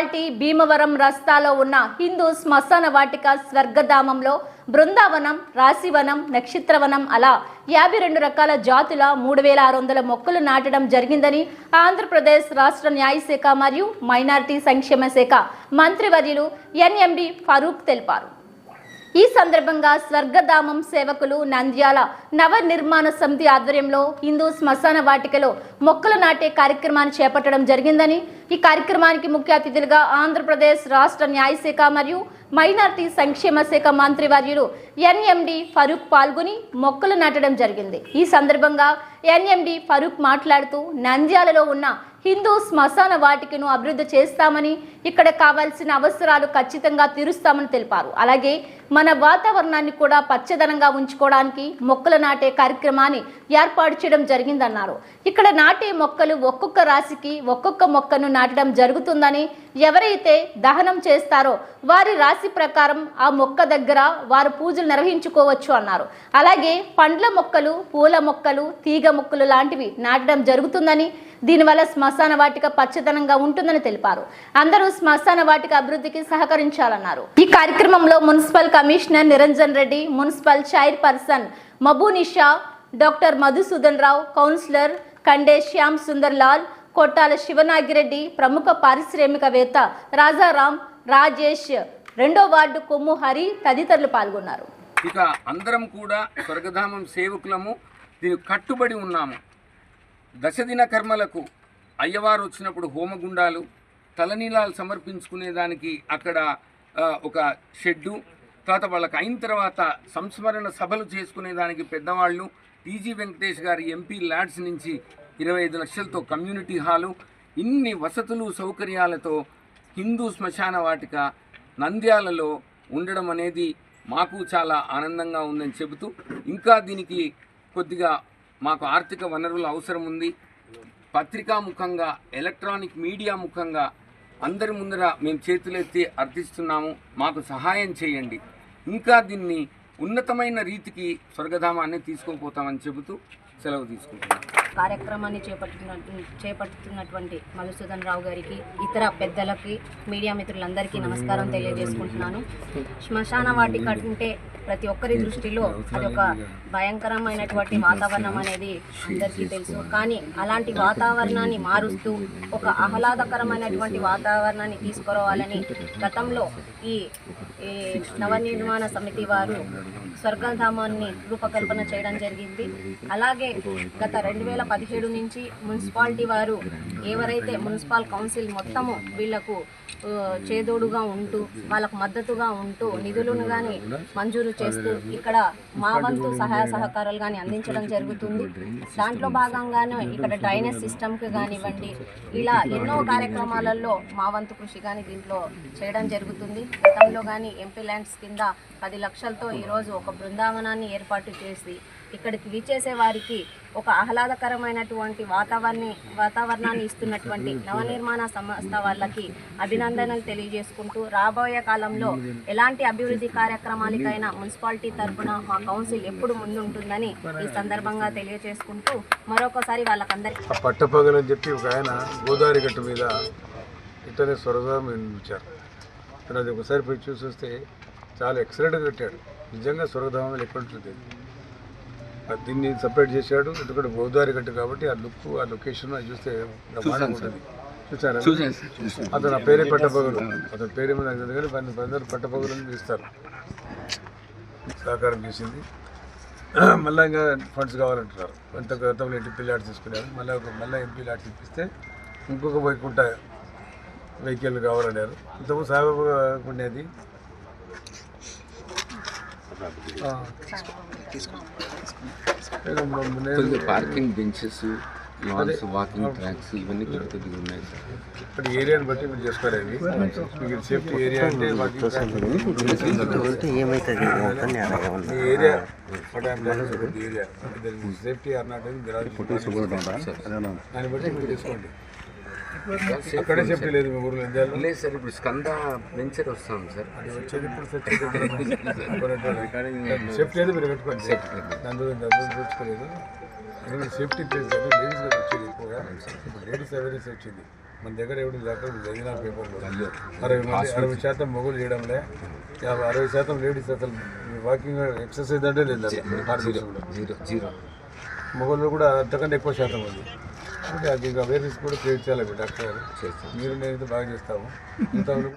Municipality Bhimavaram రస్తాలో ఉన్న హిందూ శ్మశాన వాటిక స్వర్గధామంలో బృందావనం రాశివనం నక్షత్రవనం అలా యాభై రెండు రకాల జాతుల మూడు వేల ఆరు వందల మొక్కలు నాటడం జరిగిందని ఆంధ్రప్రదేశ్ రాష్ట్ర న్యాయశాఖ మరియు మైనారిటీ సంక్షేమ శాఖ మంత్రివర్యులు ఎన్ఎండి ఫరూక్ తెలిపారు. ఈ సందర్భంగా స్వర్గధామం సేవకులు నంద్యాల నవ నిర్మాణ సమితి ఆధ్వర్యంలో హిందూ శ్మశాన వాటికలో మొక్కలు నాటే కార్యక్రమాన్ని చేపట్టడం జరిగిందని ఈ కార్యక్రమానికి ముఖ్య అతిథులుగా ఆంధ్రప్రదేశ్ రాష్ట్ర న్యాయశాఖ మరియు మైనార్టీ సంక్షేమ శాఖ మంత్రి వర్యులు ఎన్ఎండి ఫరూక్ పాల్గొని మొక్కలు నాటడం జరిగింది. ఈ సందర్భంగా ఎన్ఎండి ఫరూక్ మాట్లాడుతూ నంద్యాలలో ఉన్న హిందూ శ్మశాన వాటికను అభివృద్ధి చేస్తామని ఇక్కడ కావాల్సిన అవసరాలు ఖచ్చితంగా తీరుస్తామని తెలిపారు. అలాగే మన వాతావరణాన్ని కూడా పచ్చదనంగా ఉంచుకోవడానికి మొక్కలు నాటే కార్యక్రమాన్ని ఏర్పాటు చేయడం జరిగిందన్నారు. ఇక్కడ నాటే మొక్కలు ఒక్కొక్క రాశికి ఒక్కొక్క మొక్కను నాటడం జరుగుతుందని ఎవరైతే దహనం చేస్తారో వారి రాశి ప్రకారం ఆ మొక్క దగ్గర వారు పూజలు నిర్వహించుకోవచ్చు అన్నారు. అలాగే పండ్ల మొక్కలు పూల మొక్కలు తీగ మొక్కలు లాంటివి నాటడం జరుగుతుందని దీనివల్ల శ్మశాన వాటిక పచ్చదనంగా ఉంటుందని తెలిపారు. అందరూ శ్మశాన వాటిక అభివృద్ధికి సహకరించాలన్నారు. ఈ కార్యక్రమంలో municipal commissioner Niranjan Reddy municipal chairperson Mabunisha doctor Madhusudan Rao councillor Kande Shyam Sundar Lal Kottala Sivanagireddy ప్రముఖ పారిశ్రామికవేత్త రాజారాం రాజేష్ రెండో వార్డు కొమ్ము హరి తదితరులు పాల్గొన్నారు. ఇక అందరం కూడా స్వర్గధామం సేవకులము దీనికి కట్టుబడి ఉన్నాము. దశదిన కర్మలకు అయ్యవారు వచ్చినప్పుడు హోమగుండాలు తలనీలాలు సమర్పించుకునేదానికి అక్కడ ఒక షెడ్డు. తర్వాత వాళ్ళకి అయిన తర్వాత సంస్మరణ సభలు చేసుకునేదానికి పెద్దవాళ్ళు. టీజీ వెంకటేష్ గారి ఎంపీ ల్యాడ్స్ నుంచి ఇరవై ఐదు లక్షలతో కమ్యూనిటీ హాలు. ఇన్ని వసతులు సౌకర్యాలతో హిందూ శ్మశాన వాటిక నంద్యాలలో ఉండడం అనేది మాకు చాలా ఆనందంగా ఉందని చెబుతూ ఇంకా దీనికి కొద్దిగా మాకు ఆర్థిక వనరుల అవసరం ఉంది. పత్రికా ముఖంగా ఎలక్ట్రానిక్ మీడియా ముఖంగా అందరి ముందర మేము చేతులెత్తి అర్థిస్తున్నాము. మాకు సహాయం చేయండి. ఇంకా దీన్ని ఉన్నతమైన రీతికి స్వర్గధామాన్ని తీసుకోపోతామని చెబుతూ సెలవు తీసుకుంటున్నాం. కార్యక్రమాన్ని చేపట్టిన చేపట్టుతున్నటువంటి మధుసూదన్ రావు గారికి ఇతర పెద్దలకి మీడియా మిత్రులందరికీ నమస్కారం తెలియజేసుకుంటున్నాను. శ్మశాన వాటిక అంటే ప్రతి ఒక్కరి దృష్టిలో అది ఒక భయంకరమైనటువంటి వాతావరణం అనేది అందరికీ తెలుసు. కానీ అలాంటి వాతావరణాన్ని మారుస్తూ ఒక ఆహ్లాదకరమైనటువంటి వాతావరణాన్ని తీసుకురావాలని గతంలో ఈ ఈ నవనిర్మాణ సమితి వారు స్వర్గధామాన్ని రూపకల్పన చేయడం జరిగింది. అలాగే గత రెండు వేల పదిహేడు నుంచి మున్సిపాలిటీ వారు ఎవరైతే మున్సిపల్ కౌన్సిల్ మొత్తము వీళ్ళకు చేదోడుగా ఉంటూ వాళ్ళకు మద్దతుగా ఉంటూ నిధులను కానీ మంజూరు చేస్తూ ఇక్కడ మా వంతు సహాయ సహకారాలు కానీ అందించడం జరుగుతుంది. దాంట్లో భాగంగానే ఇక్కడ డ్రైనేజ్ సిస్టమ్కి కానివ్వండి ఇలా ఎన్నో కార్యక్రమాలలో మా వంతు కృషి కానీ దీంట్లో చేయడం జరుగుతుంది. గతంలో కానీ ఎంపీ ల్యాండ్స్ కింద పది లక్షలతో ఈరోజు ఒక బృందావనాన్ని ఏర్పాటు చేసి ఇక్కడికి విచ్చేసే వారికి ఒక ఆహ్లాదకరమైనటువంటి వాతావరణ వాతావరణాన్ని ఇస్తున్నటువంటి నవనిర్మాణ సంస్థ వాళ్ళకి అభినందనలు తెలియజేసుకుంటూ రాబోయే కాలంలో ఎలాంటి అభివృద్ధి కార్యక్రమాలకైనా మున్సిపాలిటీ తరఫున మా కౌన్సిల్ ఎప్పుడు ముందుంటుందని ఈ సందర్భంగా తెలియజేసుకుంటూ మరొకసారి వాళ్ళకందరికీ ఆ పట్టపగలని చెప్పి ఒక ఆయన గోదావరి గట్టు మీద నిర్మించారు నేను అది ఒకసారి పోయి చూసి వస్తే చాలా ఎక్సలెంట్గా కట్టాడు. నిజంగా స్వర్గధామం ఎక్కడ ఉంటుంది దీన్ని సపరేట్ చేశాడు. ఎందుకంటే గోదావరి గట్టు కాబట్టి ఆ లుక్ ఆ లొకేషన్ అది చూస్తే బ్రహ్మాండంగా ఉంటుంది. చూసారా అతను ఆ పేరే పట్టపగలు. అతని పేరే మీద నాకు తెలియదు కానీ అందరూ పట్టపగలు అని పిలుస్తారు. సహకారం చేసింది. మళ్ళీ ఇంకా ఫండ్స్ కావాలంటున్నారు. కొంత గతంలో ఎంపీ ల్యాడ్ తీసుకున్నారు. మళ్ళీ ఒక మళ్ళీ ఎంపీ ల్యాడ్ ఇప్పిస్తే ఇంకొక వైకుంఠ వెహికల్ కావాలన్నారు. ఇంతకుముందు సాయిబాబా ఉండేది. నేను- parking benches lawns walking tracks ఇవన్నీ కొద్ది కొద్దిగా ఉన్నాయి సార్. ఇక్కడ ఏరియాని బట్టి మీరు చేసుకోలేదు మీకు సేఫ్టీ ఏరియా అంటే ఈ ఏరియా సేఫ్టీ ఆర్ నాట్ దాన్ని బట్టి మీరు తీసుకోండి. అక్కడే చెప్పలేదు మీ ఊర్లో లేదు సార్ ఇప్పుడు స్కంద వెంచర్ వస్తాం సార్. వచ్చేది ఇప్పుడు సేఫ్టీ అయితే మీరు పెట్టుకోండి. సేఫ్టీ అందులో చూసుకోలేదు. సేఫ్టీ ప్లేస్ కానీ లేడీస్ కూడా వచ్చేది ఎక్కువగా. ఇప్పుడు లేడీస్ అవేర్నెస్ వచ్చింది. మన దగ్గర ఎవరు లేకపోతే జరిగిన పేపర్లో. అరవై మంది అరవై శాతం మొగులు చేయడంలే. యాభై అరవై శాతం లేడీస్ అసలు వాకింగ్ ఎక్సర్సైజ్ అంటే లేదు జీరో జీరో మొగల్లో కూడా. అంతకంటే ఎక్కువ శాతం ఉంది అది అవేర్నెస్ కూడా క్రియేట్ చేయాలి డాక్టర్ గారు. మీరు నేను బాగా చేస్తాము. ఇంతవరకు